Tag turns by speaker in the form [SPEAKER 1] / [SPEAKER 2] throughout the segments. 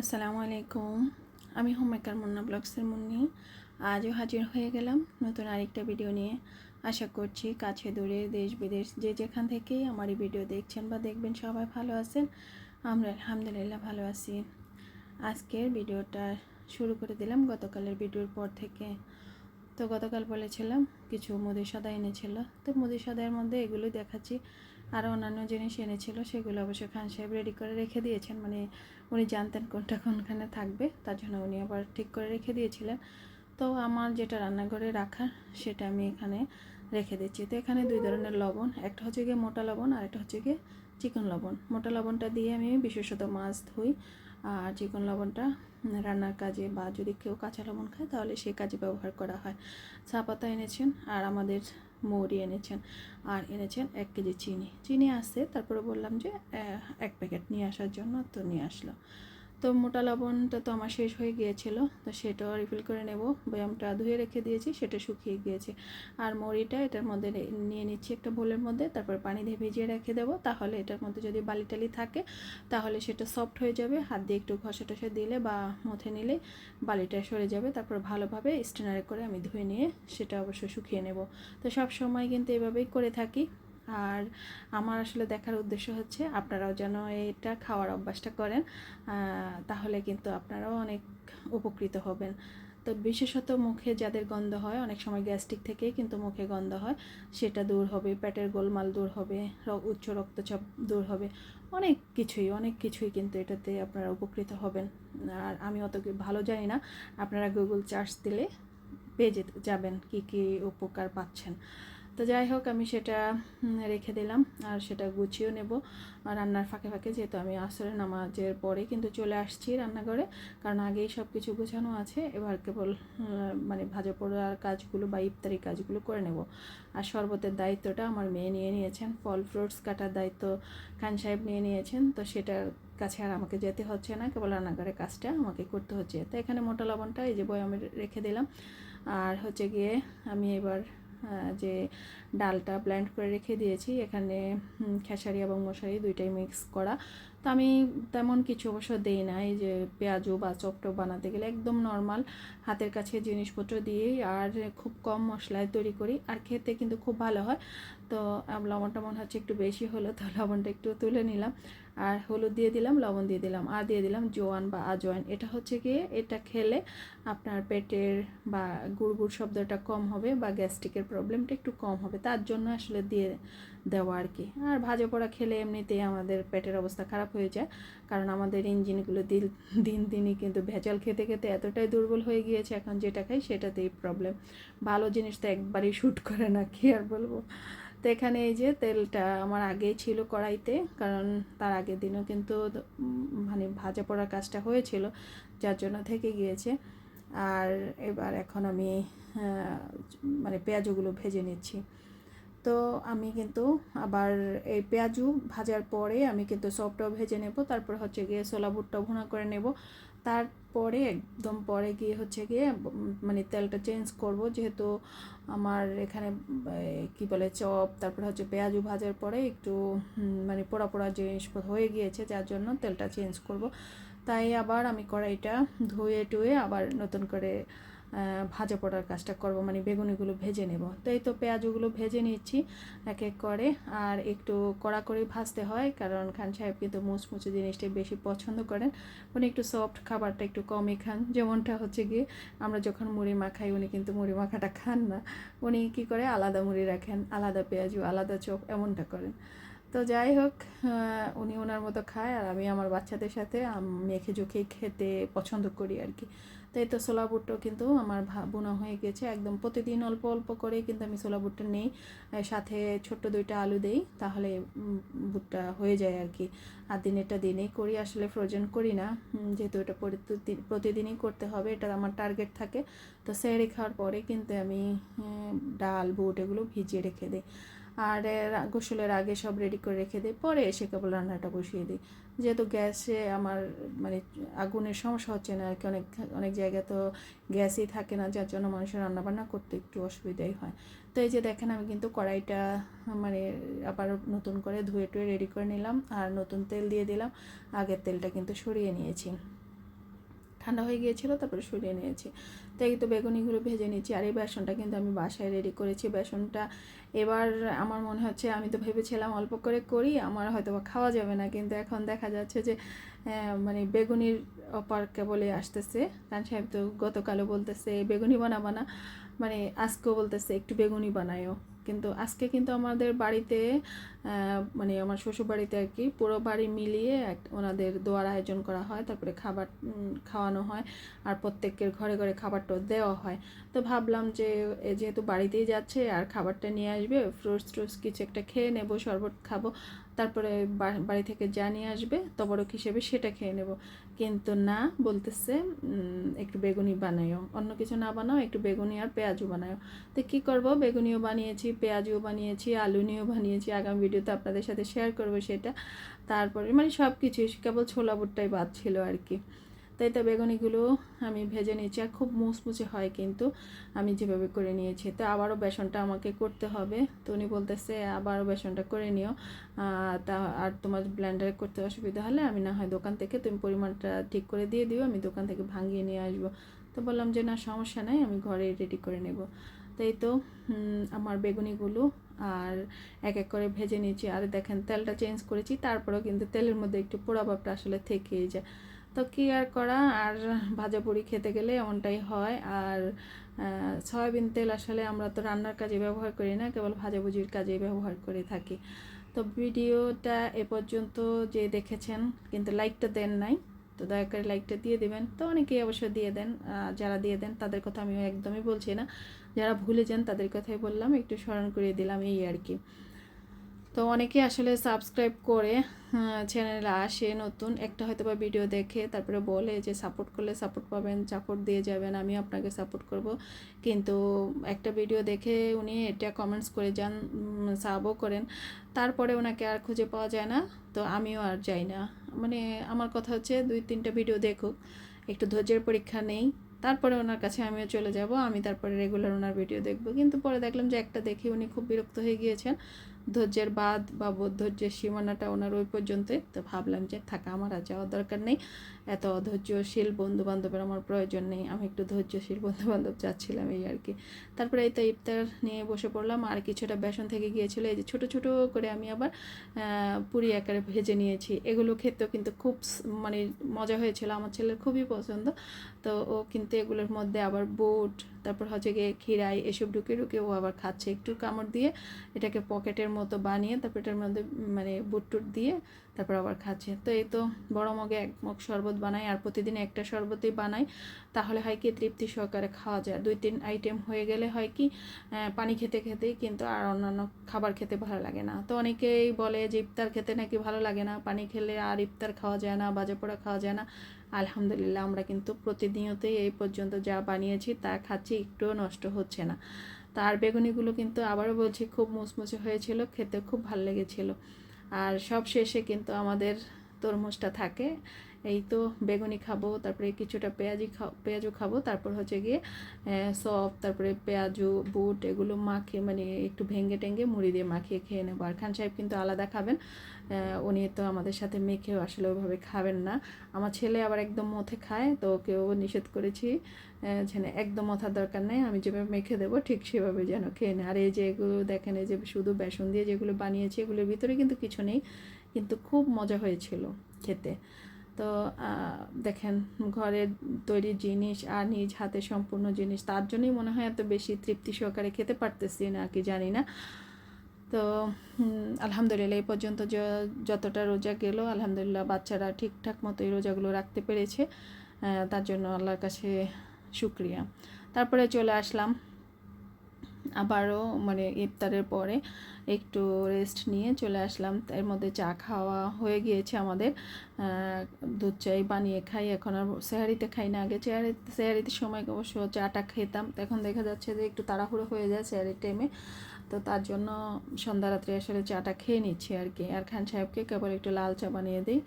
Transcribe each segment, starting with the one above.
[SPEAKER 1] আসসালামু আলাইকুম। আমি হোমমেকার মুন্না ব্লগসের মুন্নি। আজও হাজির হয়ে গেলাম নতুন আরেকটা ভিডিও নিয়ে। আশা করছি কাছে দূরে, দেশ বিদেশ, যে যেখান থেকেই আমার এই ভিডিও দেখছেন বা দেখবেন সবাই ভালো আছেন। আমরা আলহামদুলিল্লাহ ভালো আছি। আজকের ভিডিওটা শুরু করে দিলাম। গতকালের ভিডিওর পর থেকে তো গতকাল বলেছিলাম, কিছু মুদি সদা এনেছিল। তো মুদি সদার মধ্যে এগুলো দেখাচ্ছি। আরও অন্যান্য জিনিস এনেছিল, সেগুলো অবশ্য খান সাহেব রেডি করে রেখে দিয়েছেন। মানে উনি জানতেন কোনটা কোনখানে থাকবে, তার জন্য উনি আবার ঠিক করে রেখে দিয়েছিলেন। তো আমার যেটা রান্নাঘরে রাখার, সেটা আমি এখানে রেখে দিচ্ছি। তো এখানে দুই ধরনের লবণ, একটা হচ্ছে গিয়ে মোটা লবণ আর একটা হচ্ছে গিয়ে চিকন লবণ। মোটা লবণটা দিয়ে আমি বিশেষত মাছ ধুই আর চিকন লবণটা রান্নার কাজে বা যদি কেউ কাঁচা লবণ খায় তাহলে সেই কাজে ব্যবহার করা হয়। চা পাতা এনেছেন আর আমাদের মৌরি এনেছেন। আর এনেছেন এক কেজি চিনি। চিনি আসছে তারপরে বললাম যে এক প্যাকেট নিয়ে আসার জন্য তো নিয়ে আসলো। তো মোটা লবণটা তো আমার শেষ হয়ে গিয়েছিল, তো সেটাও রিফিল করে নেব। বয়ামটা ধুয়ে রেখে দিয়েছি, সেটা শুকিয়ে গিয়েছে। আর মরিটা এটার মধ্যে নিয়ে নিচ্ছি একটা বোলের মধ্যে, তারপর পানি দিয়ে ভিজিয়ে রেখে দেবো। তাহলে এটার মধ্যে যদি বালি টালি থাকে, তাহলে সেটা সফট হয়ে যাবে। হাত দিয়ে একটু ঘষা টসা দিলে বা মথে নিলে বালিটা সরে যাবে। তারপর ভালোভাবে স্টেনারে করে আমি ধুয়ে নিয়ে সেটা অবশ্যই শুকিয়ে নেব। তো সব সময় কিন্তু এভাবেই করে থাকি। আর আমার আসলে দেখার উদ্দেশ্য হচ্ছে আপনারাও যেন এটা খাওয়ার অভ্যাসটা করেন তাহলে কিন্তু আপনারাও অনেক উপকৃত হবেন। তো বিশেষত মুখে যাদের গন্ধ হয়, অনেক সময় গ্যাস্ট্রিক থেকেই কিন্তু মুখে গন্ধ হয়, সেটা দূর হবে, পেটের গোলমাল দূর হবে উচ্চ রক্তচাপ দূর হবে, অনেক কিছুই অনেক কিছুই কিন্তু এটাতে আপনারা উপকৃত হবেন। আর আমি অত ভালো জানি না, আপনারা গুগল চার্জ দিলে পেয়ে যেতে, যাবেন কী কী উপকার পাচ্ছেন। তো যাই হোক, আমি সেটা রেখে দিলাম আর সেটা গুছিয়েও নেব। রান্নার ফাঁকে ফাঁকে যেহেতু আমি আসরের নামাজের পরে কিন্তু চলে আসছি রান্নাঘরে, কারণ আগেই সব কিছু গোছানো আছে, এবার কেবল মানে ভাজা পোড়ার কাজগুলো বা ইফতারি কাজগুলো করে নেব। আর শরবতের দায়িত্বটা আমার মেয়ে নিয়ে নিয়েছেন, ফল ফ্রুটস কাটার দায়িত্ব খান সাহেব নিয়ে নিয়েছেন, তো সেটার কাছে আর আমাকে যেতে হচ্ছে না, কেবল রান্নাঘরের কাজটা আমাকে করতে হচ্ছে। তো এখানে মোটা লবণটা এই যে বই আমি রেখে দিলাম। আর হচ্ছে গিয়ে আমি এবার যে ডালটা ব্ল্যান্ড করে রেখে দিয়েছি। এখানে খেসারি এবং মশারি দুইটাই মিক্স করা। তো আমি তেমন কিছু অবশ্য দেই না। এই যে পেঁয়াজু বা চপটপ বানাতে গেলে একদম নর্মাল হাতের কাছে জিনিসপত্র দিয়েই আর খুব কম মশলায় তৈরি করি আর খেতে কিন্তু খুব ভালো হয়। তো লবণটা মনে হচ্ছে একটু বেশি হলো, তো লবণটা একটু তুলে নিলাম। আর হলুদ দিয়ে দিলাম, লবণ দিয়ে দিলাম, আর দিয়ে দিলাম জোয়ান বা আজওয়ান এটা হচ্ছে গিয়ে এটা খেলে আপনার পেটের বা গুড় গুড় শব্দটা কম হবে বা গ্যাস্ট্রিকের প্রবলেমটা একটু কম হবে। তার জন্য আসলে দিয়ে দেওয়া আর কি। আর ভাজা পোড়া খেলে এমনিতেই আমাদের পেটের অবস্থা খারাপ হয়ে যায়। কারণ আমাদের ইঞ্জিনগুলো দিন দিন, দিনই কিন্তু ভেজাল খেতে খেতে এতটাই দুর্বল হয়ে গিয়েছে, এখন যেটা খাই সেটাতেই প্রবলেম ভালো জিনিস তো একবারই শ্যুট করে না, কি আর বলব? তো এখানে এই যে তেলটা আমার আগেই ছিল কড়াইতে, কারণ তার আগের দিনও কিন্তু মানে ভাজা পড়ার কাজটা হয়েছিল, যার জন্য থেকে গিয়েছে। আর এবার এখন আমি মানে পেঁয়াজগুলো ভেজে নিচ্ছি। তো আমি কিন্তু আবার এই পেঁয়াজু ভাজার পরে আমি কিন্তু সবটাও ভেজে নেব। তারপর হচ্ছে গিয়ে ছোলা ভুট্টা ভুনা করে নেব। তারপরে একদম পরে গিয়ে হচ্ছে গিয়ে মানে তেলটা চেঞ্জ করব। যেহেতু আমার এখানে কি বলে চপ, তারপরে হচ্ছে পেঁয়াজু ভাজার পরে একটু মানে পোড়া পোড়া জিনিস হয়ে গিয়েছে, যার জন্য তেলটা চেঞ্জ করব। তাই আবার আমি কড়াইটা ধুয়ে টুয়ে আবার নতুন করে ভাজা পড়ার কাজটা করব মানে বেগুনিগুলো ভেজে নেব। তো এই তো পেঁয়াজগুলো ভেজে নিচ্ছি এক এক করে। আর একটু কড়া করে ভাজতে হয়, কারণ খান সাহেব কিন্তু মুচমুচে জিনিসটাই বেশি পছন্দ করেন। উনি একটু সফট খাবারটা একটু কমই খান। যেমনটা হচ্ছে গিয়ে, আমরা যখন মুড়ি মাখাই, উনি কিন্তু মুড়ি মাখাটা খান না। উনি কী করে, আলাদা মুড়ি রাখেন, আলাদা পেঁয়াজু, আলাদা চপ, এমনটা করেন। তো যাই হোক উনি ওনার মতো খায় আর আমি আমার বাচ্চাদের সাথে মেখে জুখেই খেতে পছন্দ করি আর কি। তো এই তো ছোলা বুটটাও কিন্তু আমার বোনা হয়ে গেছে। একদম প্রতিদিন অল্প অল্প করে কিন্তু আমি ছোলা বুটটা নেই। সাথে ছোট্ট দুইটা আলু দেই, তাহলে বুটটা হয়ে যায় আর কি। আর দিনেরটা দিনেই করি, আসলে ফ্রোজেন করি না। যেহেতু এটা প্রতিদিনই করতে হবে, এটা আমার টার্গেট থাকে। তো সেরে খাওয়ার পরে কিন্তু আমি ডাল, বুট এগুলো ভিজিয়ে রেখে দিই। আর গোসলের আগে সব রেডি করে রেখে দিই। পরে এসে কেবল রান্নাটা বসিয়ে দিই। যেহেতু গ্যাসে আমার মানে আগুনের সমস্যা হচ্ছে না, আর কি অনেক অনেক জায়গায় তো গ্যাসই থাকে না, যার জন্য মানুষের রান্নাবান্না করতে একটু অসুবিধাই হয়। তো এই যে দেখেন, আমি কিন্তু কড়াইটা মানে আবার নতুন করে ধুয়ে টুয়ে রেডি করে নিলাম, আর নতুন তেল দিয়ে দিলাম। আগের তেলটা কিন্তু সরিয়ে নিয়েছি। ঠান্ডা হয়ে গিয়েছিল, তারপরে সরিয়ে নিয়েছি। তো এই তো বেগুনিগুলো ভেজে নিয়েছি, আর এই বেসনটা কিন্তু আমি বাসায় রেডি করেছি। বেসনটা এবার আমার মনে হচ্ছে, আমি তো ভেবেছিলাম অল্প করে করি, আমার হয়তো বা খাওয়া যাবে না। কিন্তু এখন দেখা যাচ্ছে যে মানে বেগুনির অপার কেবলে আসতেছে। কারণ সাহেব তো গতকালও বলতেছে, বেগুনি বানাবা না। মানে আজকেও বলতেছে, একটু বেগুনি বানায়ও কিন্তু আজকে কিন্তু আমাদের বাড়িতে মানে আমার শ্বশুর বাড়িতে আর কি পুরো বাড়ি মিলিয়ে ওনাদের দোয়ার আয়োজন করা হয়, তারপরে খাবার খাওয়ানো হয় আর প্রত্যেকের ঘরে ঘরে খাবারটাও দেওয়া হয়। তো ভাবলাম যে যেহেতু বাড়িতেই যাচ্ছে আর খাবারটা নিয়ে আসবে ফ্রুটস ট্রুটস কিছু একটা খেয়ে নেব, শরবত খাব। তারপরে বাড়ি থেকে যা নিয়ে আসবে, তবরক হিসেবে সেটা খেয়ে নেব। কিন্তু না, বলতেছে একটু বেগুনি বানায়ও। অন্য কিছু না বানাও, একটু বেগুনি আর পেঁয়াজও বানায়ও। তো কী করব? বেগুনিও বানিয়েছি, পেঁয়াজও বানিয়েছি আলু নিয়েও বানিয়েছি। আগামী ভিডিওতে আপনাদের সাথে শেয়ার করব সেটা। তারপরে মানে সব কিছুই কেবল ছোলা বুটটাই বাদ ছিল আর কি। তাই তো বেগুনিগুলো আমি ভেজে নিয়েছি আর খুব মুচমুচে হয় কিন্তু আমি যেভাবে করে নিয়েছি। তো আবারও বেসনটা আমাকে করতে হবে। তো উনি বলতেছে, আবারও বেসনটা করে নিও। তা আর তোমার ব্লেন্ডারে করতে অসুবিধা হলে আমি না হয় দোকান থেকে তুমি পরিমাণটা ঠিক করে দিয়ে দিও, আমি দোকান থেকে ভাঙিয়ে নিয়ে আসব। তো বললাম যে, না, সমস্যা নাই, আমি ঘরে রেডি করে নেব। তাই তো আমার বেগুনিগুলো আর এক এক করে ভেজে নিয়েছি। আর দেখেন, তেলটা চেঞ্জ করেছি, তারপরেও কিন্তু তেলের মধ্যে একটু পোড়া ভাবটা আসলে থেকেই যায়। তো কী আর করা? আর ভাজা পুরি খেতে গেলে এমনটাই হয়। আর সয়াবিন তেল আসলে আমরা তো রান্নার কাজে ব্যবহার করি না, কেবল ভাজাভুজির কাজে ব্যবহার করে থাকি। তো ভিডিওটা এ পর্যন্ত যে দেখেছেন, কিন্তু লাইকটা দেন নাই, তো দয়া করে লাইকটা দিয়ে দেবেন। তো অনেকেই অবশ্য দিয়ে দেন যারা দিয়ে দেন, তাদের কথা আমি একদমই বলছি না। যারা ভুলে যান, তাদের কথাই বললাম, একটু স্মরণ করিয়ে দিলাম, এই আর কি। তো অনেকে আসলে সাবস্ক্রাইব করে চ্যানেলে আসে নতুন। একটা হয়তো বা ভিডিও দেখে, তারপরে বলে যে সাপোর্ট করলে সাপোর্ট পাবেন সাপোর্ট দিয়ে যাবেন, আমি আপনাকে সাপোর্ট করব। কিন্তু একটা ভিডিও দেখে উনি এটা কমেন্টস করে যান সাবও করেন। তারপরে ওনাকে আর খুঁজে পাওয়া যায় না, তো আমিও আর যাই না। মানে আমার কথা হচ্ছে, দুই তিনটা ভিডিও দেখুক, একটু ধৈর্যের পরীক্ষা নেই। তারপরে ওনার কাছে আমিও চলে যাব, আমি তারপরে রেগুলার ওনার ভিডিও দেখব। কিন্তু পরে দেখলাম যে, একটা দেখে উনি খুব বিরক্ত হয়ে গিয়েছেন। ধৈর্যের বাদ বা ধৈর্যের সীমানাটা ওনার ওই পর্যন্তই। তো ভাবলাম যে থাকা আমার আর যাওয়ার দরকার নেই। এত অধৈর্যশীল বন্ধু বান্ধবের আমার প্রয়োজন নেই। আমি একটু ধৈর্যশীল বন্ধু বান্ধব চাচ্ছিলাম এই আর কি। তারপরে এই তো ইফতার নিয়ে বসে পড়লাম। আর কিছুটা বেসন থেকে গিয়েছিল। এই যে ছোটো ছোটো করে আমি আবার পুরি আকারে ভেজে নিয়েছি। এগুলো খেতেও কিন্তু খুব মানে মজা হয়েছিল। আমার ছেলের খুবই পছন্দ। তো ও কিন্তু এগুলোর মধ্যে আবার বুট, তারপর হচ্ছে গিয়ে খিরাই এসব ঢুকে ঢুকে ও আবার খাচ্ছে। একটু কামড় দিয়ে এটাকে পকেটের মতো বানিয়ে, তারপর এটার মধ্যে মানে বুট টুট দিয়ে তারপর আবার খাচ্ছে। তো এই তো বড় মগে এক মগ শরবত বানাই আর প্রতিদিন একটা শরবতই বানাই। তাহলে হয় কি তৃপ্তি সহকারে খাওয়া যায়। দুই তিন আইটেম হয়ে গেলে হয় কি পানি খেতে খেতেই কিন্তু আর অন্যান্য খাবার খেতে ভালো লাগে না। তো অনেকেই বলে যে ইফতার খেতে নাকি ভালো লাগে না। পানি খেলে আর ইফতার খাওয়া যায় না, বাজে পোড়া খাওয়া যায় না। আলহামদুলিল্লাহ আমরা কিন্তু প্রতিনিয়তই এই পর্যন্ত যা বানিয়েছি তা খাচ্ছি, একটুও নষ্ট হচ্ছে না। তার বেগুনিগুলো কিন্তু আবারও বলছি, খুব মুচমুচে হয়েছিল, খেতে খুব ভালো লেগেছিল। আর সব শেষে কিন্তু আমাদের তরমুজটা থাকে। এই তো বেগুনি খাব, তারপরে কিছুটা পেঁয়াজি খা পেঁয়াজও খাব, তারপর হচ্ছে গিয়ে সব, তারপরে পেঁয়াজু, বুট এগুলো মাখিয়ে মানে একটু ভেঙে টেঙ্গে মুড়ি দিয়ে মাখিয়ে খেয়ে নেব। আর খান সাহেব কিন্তু আলাদা খাবেন উনি তো আমাদের সাথে মেখেও আসলে ওইভাবে খাবেন না। আমার ছেলে আবার একদম মথে খায়, তো ওকেও নিষেধ করেছি যেন একদম মথার দরকার নেই, আমি যেভাবে মেখে দেবো ঠিক সেভাবে যেন খেয়ে নেয়। আর এই যে এগুলো দেখেন, এই যে শুধু বেসন দিয়ে যেগুলো বানিয়েছি, এগুলোর ভিতরে কিন্তু কিছু নেই, কিন্তু খুব মজা হয়েছিল খেতে। তো দেখেন ঘরের তৈরি জিনিস আর নিজ হাতে সম্পূর্ণ জিনিস, তার জন্যই মনে হয় এত বেশি তৃপ্তি সহকারে খেতে পারতেছি না কি, জানি না। তো আলহামদুলিল্লাহ এই পর্যন্ত যতটা রোজা গেল, আলহামদুলিল্লাহ বাচ্চারা ঠিকঠাক মতো এই রোজাগুলো রাখতে পেরেছে। তার জন্য আল্লাহর কাছে শুক্রিয়া। তারপরে চলে আসলাম আবারও মানে ইফতারের পরে একটু রেস্ট নিয়ে চলে আসলাম। এর মধ্যে চা খাওয়া হয়ে গিয়েছে আমাদের। দুধ চাই বানিয়ে খাই। এখন আর সেহারিতে খাই না। আগে চেয়ারে সেহারিতে সময় অবশ্য চাটা খেতাম। এখন দেখা যাচ্ছে যে একটু তাড়াহুড়ো হয়ে যায় সেহারির টাইমে তো তার জন্য সন্ধ্যা রাত্রে আসলে চাটা খেয়ে নিচ্ছি আর কি। আর খান সাহেবকে কেবল একটু লাল চা বানিয়ে দিই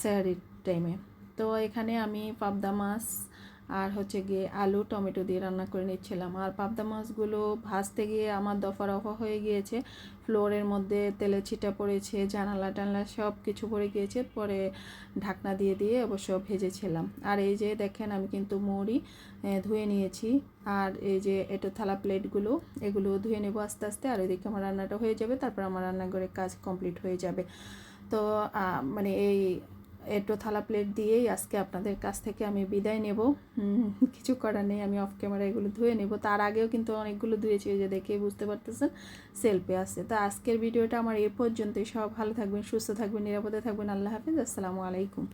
[SPEAKER 1] সেহারির টাইমে তো এখানে আমি পাবদা মাছ আর হচ্ছে গিয়ে আলু, টমেটো দিয়ে রান্না করে নিচ্ছিলাম। আর পাবদা মাছগুলো ভাজতে গিয়ে আমার দফা রফা হয়ে গিয়েছে। ফ্লোরের মধ্যে তেলে ছিটা পড়েছে, জানালা টানলা সব কিছু পড়ে গিয়েছে। পরে ঢাকনা দিয়ে দিয়ে অবশ্য ভেজেছিলাম। আর এই যে দেখেন, আমি কিন্তু মুড়ি ধুয়ে নিয়েছি। আর এই যে এটো থালা প্লেটগুলো, এগুলো ধুয়ে নেব আস্তে আস্তে। আর এদিকে আমার রান্নাটা হয়ে যাবে, তারপর আমার রান্নাঘরের কাজ কমপ্লিট হয়ে যাবে। তো মানে এই এটো থালা প্লেট দিয়েই আজকে আপনাদের কাছ থেকে আমি বিদায় নেব। কিছু করার নেই, আমি অফ ক্যামেরা এগুলো ধুয়ে নেব। তার আগেও কিন্তু অনেকগুলো ধুয়েছি যে দেখেই বুঝতে পারতেছেন সেলফে আছে। তো আজকের ভিডিওটা আমার এ পর্যন্তই। সব ভালো থাকবেন, সুস্থ থাকবেন, নিরাপদে থাকবেন। আল্লাহ হাফিজ, আসসালামু আলাইকুম।